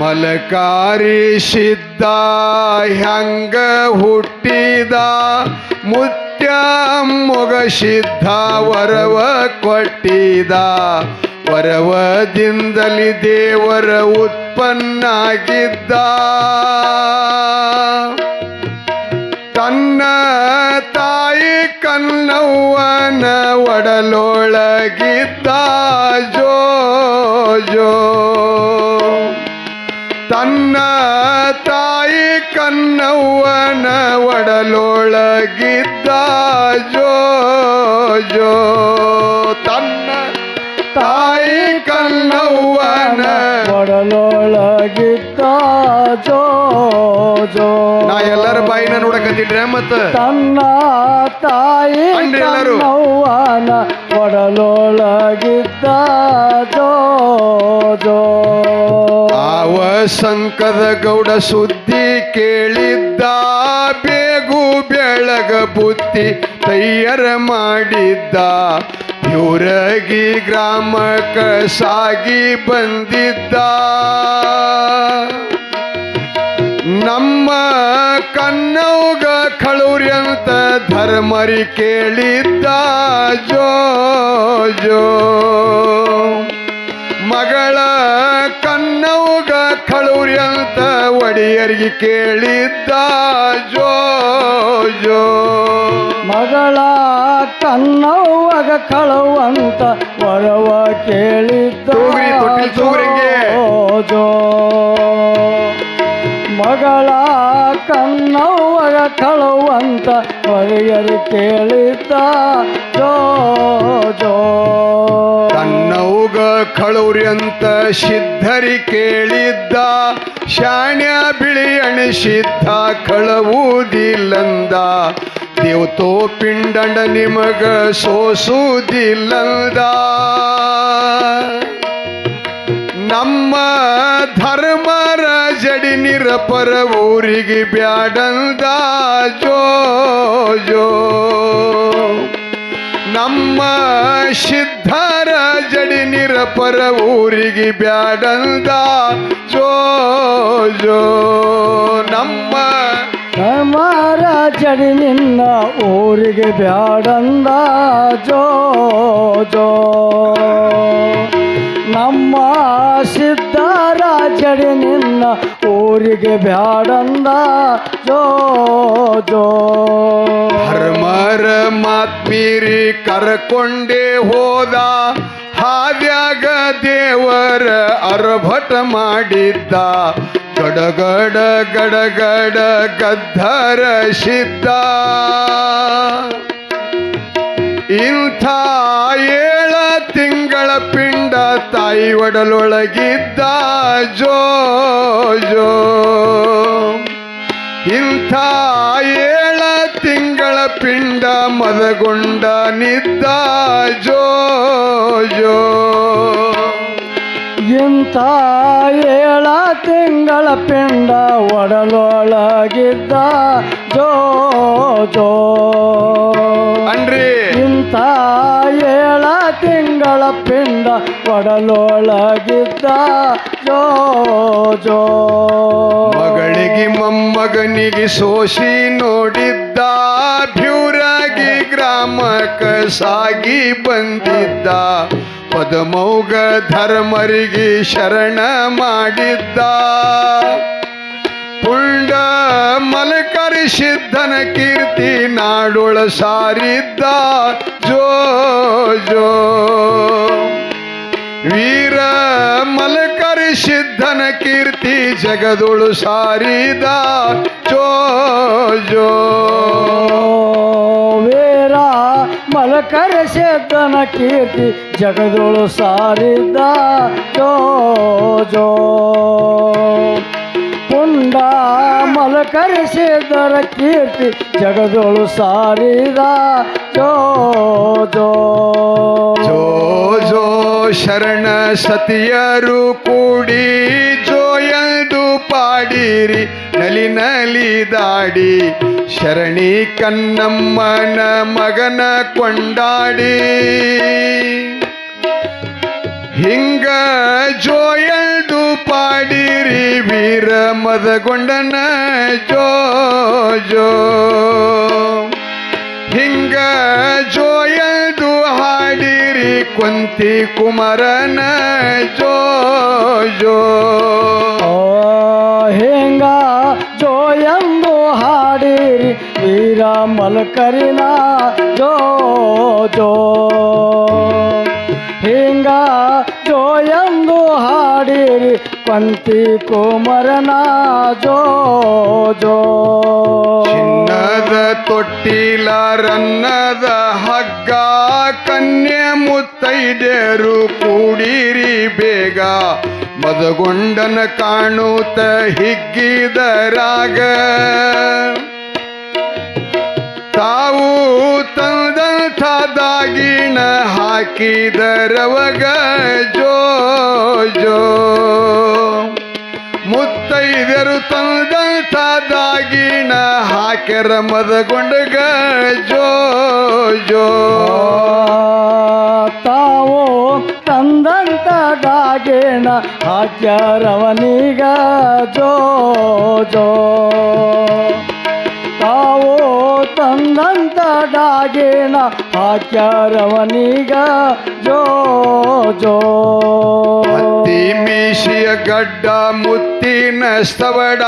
ಮಲಕಾರಿ ಸಿದ್ಧ ಹ್ಯಾಂಗ ಹುಟ್ಟಿದ ಮುತ್ಯ ಮೊಗ ಸಿದ್ಧ ವರವ ಕೊಟ್ಟಿದ. ವರವದಿಂದಲಿ ದೇವರ ಉತ್ಪನ್ನಾಗಿದ್ದ. ತಾಯಿ ಕನ್ನವ್ವನ ಒಡಲೊಳಗಿದ್ದ ಜೋ ಜೋ ತನ್ನ ತಾಯಿ ಕನ್ನವ್ವನ ಒಡಲೊಳಗಿದ್ದ ಜೋ ಜೋ ತನ್ನ ತಾಯಿ ಕನ್ನವ್ವನ ಒಡಲೊಳಗಿದ್ದ ಬಾಯಿನ ನೋಡಕತ್ತಿದ್ರೆ ಮತ್ತ? ತನ್ನ ತಾಯಿ ಎಲ್ಲರೂ. ಅವ ಒಡಲೊಳಗಿದ್ದ ಜೋ ಆವ ಸಂಕದ ಗೌಡ ಸುದ್ದಿ ಕೇಳಿದ್ದ ಬೇಗು ಬೆಳಗ ಬುತ್ತಿ ತಯ್ಯರ ಮಾಡಿದ್ದ. ಇವರಗಿ ಗ್ರಾಮಕ್ಕ ಸಾಗಿ ಬಂದಿದ್ದ. ನಮ್ಮ ಕನ್ನೌಗ ಕಳೂರಿ ಅಂತ ಧರ್ಮರಿ ಕೇಳಿದ್ದ ಜೋ ಜೋ ಮಗಳ ಕನ್ನೌಗ ಕಳೂರಿ ಅಂತ ಒಡೆಯರಿಗೆ ಕೇಳಿದ್ದ ಜೋ ಜೋ ಮಗಳ ಕನ್ನೌಗ ಕಳುವಂತ ವರವ ಕೇಳಿದ್ದ ಜೋ ಮಗಳ ಕನ್ನವ್ವಗ ಕಳುವಂತ ಮರೆಯರು ಕೇಳಿದ್ದ ಜೋ ಜೋ. ಕಳೂರಿ ಅಂತ ಸಿದ್ಧರಿ ಕೇಳಿದ್ದ, ಶಾಣ್ಯ ಬಿಳಿ ಅಣಿಸಿದ್ದ ಕಳವುದಿಲ್ಲಂದ, ದೇವತೋ ಪಿಂಡಂಡ ನಿಮಗ ಸೋಸುವುದಿಲ್ಲಂದ. ನಮ್ಮ ಜಡಿ ಪರ ಊರಿಗೆ ಬ್ಯಾಡಂದ ಜೋ ಜೋ ನಮ್ಮ ಸಿದ್ಧರ ಜಡಿ ನಿರಪರ ಊರಿಗೆ ಬ್ಯಾಡಂದ ಜೋ ಜೋ ನಮ್ಮ ಮಾರ ಜಡಿ ನಿನ್ನ ಊರಿಗೆ ಬ್ಯಾಡಂದ ಜೋ ಜೋ ನಮ್ಮ ಸಿದ್ಧಾರ ಜಡಿ ನಿನ್ನ ಊರಿಗೆ ಬ್ಯಾಡಂದ. ಜೋ ಜೋ. ಹರ್ಮರ ಮಾತ್ಮೀರಿ ಕರ್ಕೊಂಡೆ ಹೋದ. ಹಾದ್ಯಾಗ ದೇವರ ಅರ್ಭಟ ಮಾಡಿದ್ದ. ಗಡಗಡ ಗಡಗಡ ಗದ್ದರ ಸಿದ್ಧ ಇಂಥ ಏಳ ತಿಂಗಳ ಪಿಂಡ ತಾಯಿ ಒಡಲೊಳಗಿದ್ದ ಜೋ ಜೋ ಇಂಥ ಏಳ ತಿಂಗಳ ಪಿಂಡ ಮದಗೊಂಡ ನಿದ್ದ ಜೋ ಜೋ ಇಂಥ ಏಳ ತಿಂಗಳ ಪಿಂಡ ಒಡಲೊಳಗಿದ್ದ ಜೋ ಜೋ. ಅನ್ರಿ. ಇಂಥ ಏಳ ತಿಂಗಳ ಪಿಂಡ ಒಡಲೊಳಗಿದ್ದ ಜೋ ಜೋ. ಮಗಳಿಗೆ ಮೊಮ್ಮಗನಿಗೆ ಸೋಸಿ ನೋಡಿದ್ದ ಭ್ಯೂರಾಗಿ ಗ್ರಾಮಕ್ಕ ಸಾಗಿ ಬಂದಿದ್ದ. ಪದಮೌಗ ಧರ್ಮರಿಗೆ ಶರಣ ಮಾಡಿದ್ದ. ಪುಂಡ ಮಲಕರಿ ಸಿದ್ಧನ ಕೀರ್ತಿ ನಾಡೊಳ ಸಾರಿದ್ದ. ಜೋ ಜೋ. ವೀರ ಮಲಕರಿ ಸಿದ್ಧನ ಕೀರ್ತಿ ಜಗದೊಳು ಸಾರಿದ. ಜೋ ಜೋ. ಮಲಕರ ಸೇತನ ಕೀರ್ತಿ ಜಗದೊಳು ಸಾರಿದ ಜೋ ಪುಂಡ ಮಲಕರ ಸೇದರ ಕೀರ್ತಿ ಜಗದೊಳು ಸಾರಿದ ಜೋ ಜೋ ಜೋ ಜೋ ಶರಣ ಸತಿಯರು ಕೂಡಿ ಜೋಯ ಪಾಡಿರಿ ನಲಿ ನಲಿ ದಾಡಿ ಶರಣಿ ಕನ್ನಮ್ಮನ ಮಗನ ಕೊಂಡಾಡಿ ಹಿಂಗ ಜೋಯಲ್ದು ಪಾಡಿರಿ ವೀರ ಮದಗೊಂಡನ ಜೋ ಜೋ ಹಿಂಗ ಜೋಯಲ್ದು ಹಾಡಿರಿ ಕೊಂತಿ ಕುಮಾರನ ಜೋ ಜೋ ಓ ಹಿಂಗ ಜೋ ಎಂದು ಹಾಡಿರಿ ವೀರ ಮಲ್ಕರಿನ ಜೋ ಹಾಡಿರಿ ಕೋಮರನ ಜೋ ಚಿನ್ನದ ತೊಟ್ಟಿಲ ರನ್ನದ ಹಗ್ಗ ಕನ್ಯೆ ಮುತ್ತೈದೆರು ಕೂಡಿರಿ ಬೇಗ. ಮದಗೊಂಡನ ಕಾಣುತ್ತ ಹಿಗ್ಗಿದರಾಗ ದಾಗಿಣ ಹಾಕಿದರವಗ ಜೋ ಜೋ. ಮುತ್ತೈದರು ತಂದಂಥ ದಾಗಿಣ ಹಾಕ್ಯರ ಮದಗೊಂಡಗ ಜೋ ಜೋ. ತಾವು ತಂದಂತ ದಾಗಿನ ಹಾಕ್ಯಾರವನೀಗ ಜೋ ಜೋ. ತಾವು ತಂದಂತ ಡಾಗೇನ ಹಾಕ್ಯಾರವನೀಗ ಜೋ ಜೋ. ಮೀಶಿಯ ಗಡ್ಡ ಮುತ್ತಿನ ಸ್ತವಡ,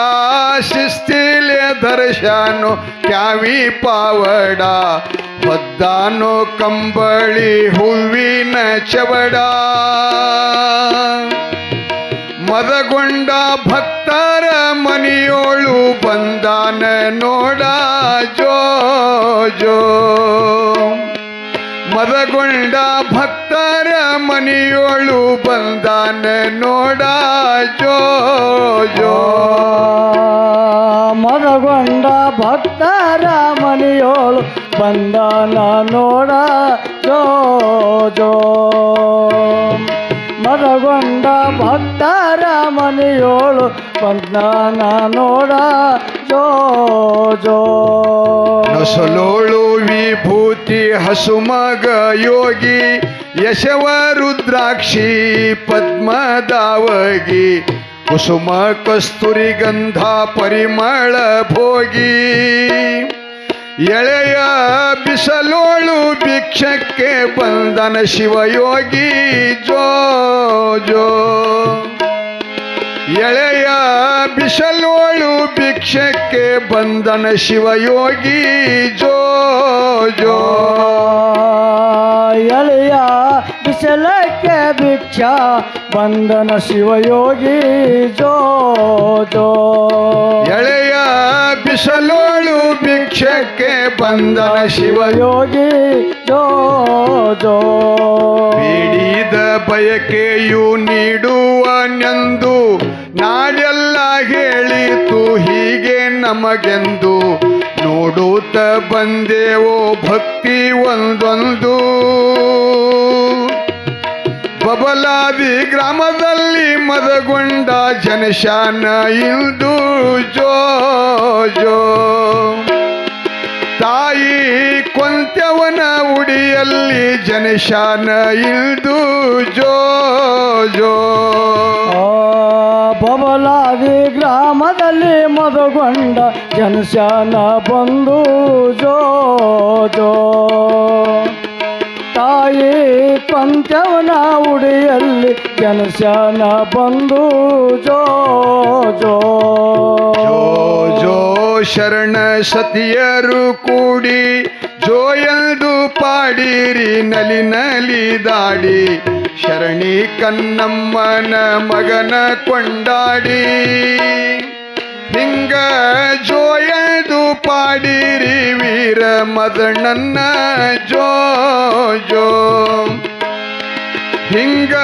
ಶಿಸ್ತಿಲೆ ದರ್ಶನು ಕ್ಯಾವಿ ಪಾವಡ, ಹೊದ್ದಾನೋ ಕಂಬಳಿ ಹೂವಿನ ಚವಡ. ಮದಗೊಂಡ ಭಕ್ತರ ಮನೆಯೋಳು ಬಂದಾನ ನೋಡ ಜೋ ಜೋ ಮದಗೊಂಡ ಭಕ್ತರ ಮನೆಯೋಳು ಬಂದಾನ ನೋಡ ಜೋ ಜೋ ಮದಗೊಂಡ ಭಕ್ತರ ಮನೆಯೋಳು ಬಂದಾನ ನೋಡ ಜೋ ಜೋ ಮದಗೊಂಡ ಭಕ್ತರ ಮನೆಯೋಳು ಬಂದನ ನೋಡ ಜೋ ಜೋ ನೊಸಲೋಳು ವಿಭೂತಿ ಹಸುಮಗ ಯೋಗಿ ಯಶವ ರುದ್ರಾಕ್ಷಿ ಪದ್ಮದಾವಗಿ ಕುಸುಮ ಕಸ್ತೂರಿ ಗಂಧ ಪರಿಮಳ ಭೋಗಿ ಎಳೆಯ ಬಿಸಲೋಳು ಭಿಕ್ಷಕ್ಕೆ ಬಂದನ ಶಿವಯೋಗಿ ಜೋ ಜೋ ಎಳೆಯ ಬಿಸಲೋಳು ಭಿಕ್ಷಕ್ಕೆ ಬಂದನ ಶಿವಯೋಗಿ ಜೋ ಜೋ ಎಳೆಯ ಬಿಸಲಕ್ಕೆ ಭಿಕ್ಷ ಬಂದನ ಶಿವಯೋಗಿ ಜೋ ಜೋ ಎಳೆಯ ಬಿಸಲೋಳು ಭಿಕ್ಷಕ್ಕೆ ಬಂದನ ಶಿವ ಶಿವಯೋಗಿ ಜೋ ಜೋ ಬೇಡಿದ ಬಯಕೆಯು ನೀಡುವನೆಂದು ನಾಡೆಲ್ಲ ಹೇಳಿತು ಹೀಗೆ ನಮಗೆಂದು. ನೋಡುತ್ತ ಬಂದೆವೋ ಭಕ್ತಿ ಒಂದೊಂದು. ಬಬಲಾದಿ ಗ್ರಾಮದಲ್ಲಿ ಮದಗೊಂಡ ಜನಶಾನ ಇಂದು ಜೋ ಜೋ. ತಾಯಿ ಕೊಂತ್ಯವನ ಉಡಿಯಲ್ಲಿ ಜನಶಾನ ಇಂದು ಜೋ ಜೋ. ಬಬಲಾದಿ ಗ್ರಾಮದಲ್ಲಿ ಮದಗೊಂಡ ಜನಶಾನ ಬಂದು ಜೋ ಜೋ. ತಾಯಿ, ಪಂಚವನ ಉಡಿಯಲ್ಲಿ ಜನಶನ ಬಂದು ಜೋ ಜೋ. ಜೋ ಶರಣ ಸತಿಯರು ಕೂಡಿ ಜೋ ಪಾಡಿರಿ, ನಲಿ ನಲಿ ದಾಡಿ. ಶರಣಿ ಕನ್ನಮ್ಮನ ಮಗನ ಕೊಂಡಾಡಿ. ಹಿಂಗ ಜೋಯದು ಪಾಡಿರಿ ವೀರ ಮದಣ್ಣನ್ನ ಜೋ ಜೋ. ಹಿಂಗ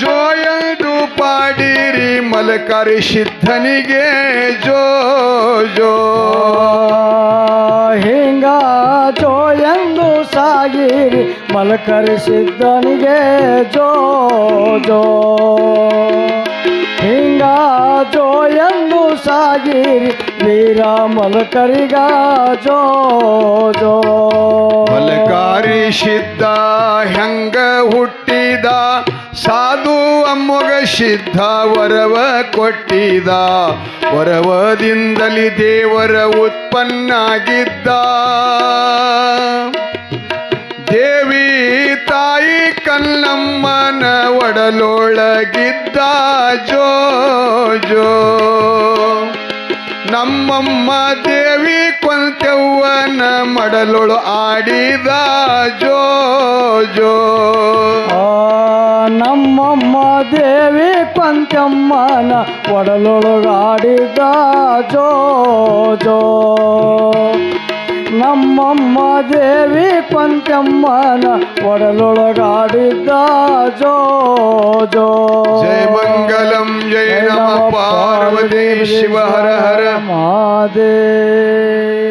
ಜೋಯದು ಪಾಡಿರಿ ಮಲಕಾರಿ ಸಿದ್ಧನಿಗೆ ಜೋ ಜೋ. ಹಿಂಗ ಜೋಯಂದು ಸಾಗಿರಿ ಮಲಕರಿ ಸಿದ್ಧನಿಗೆ ಜೋ ಜೋ. ಹಿಂಗ ಜೋ ಸಾಗಿರಿ ವೀರ ಮಲಕರಿಗ ಜೋ ಜೋ. ಮಲಕಾರಿ ಸಿದ್ಧ, ಹೆಂಗ ಹುಟ್ಟಿದ, ಸಾಧು ಅಮ್ಮಗ ಸಿದ್ಧ, ವರವ ಕೊಟ್ಟಿದ. ವರವದಿಂದಲಿ ದೇವರ ಉತ್ಪನ್ನಾಗಿದ್ದ. ದೇವಿ ಕಲ್ಲಮ್ಮನ ಒಡಲೊಳಗಿದ್ದ ಜೋ ಜೋ ನಮ್ಮಮ್ಮ ದೇವಿ ಕೊಂತೆವ್ವನ ಮಡಲೊಳು ಆಡಿದ ಜೋ ಜೋ ನಮ್ಮಮ್ಮ ದೇವಿ ಪಂಚಮ್ಮನ ಒಡಲೊಳಗಾಡಿದ ಜೋ ಜೋ ನಮ್ಮಮ್ಮ ದೇವಿ ಪಂಚಮ್ಮನ ಒಡಲೊಳಗಾಡಿದ್ದ ಜೋ ಜೋ. ಜಯ ಮಂಗಲಂ ಜಯ ನಮ ಪಾರ್ವತಿ ಶಿವ ಹರ ಹರ. ಮಹಾದೇವ.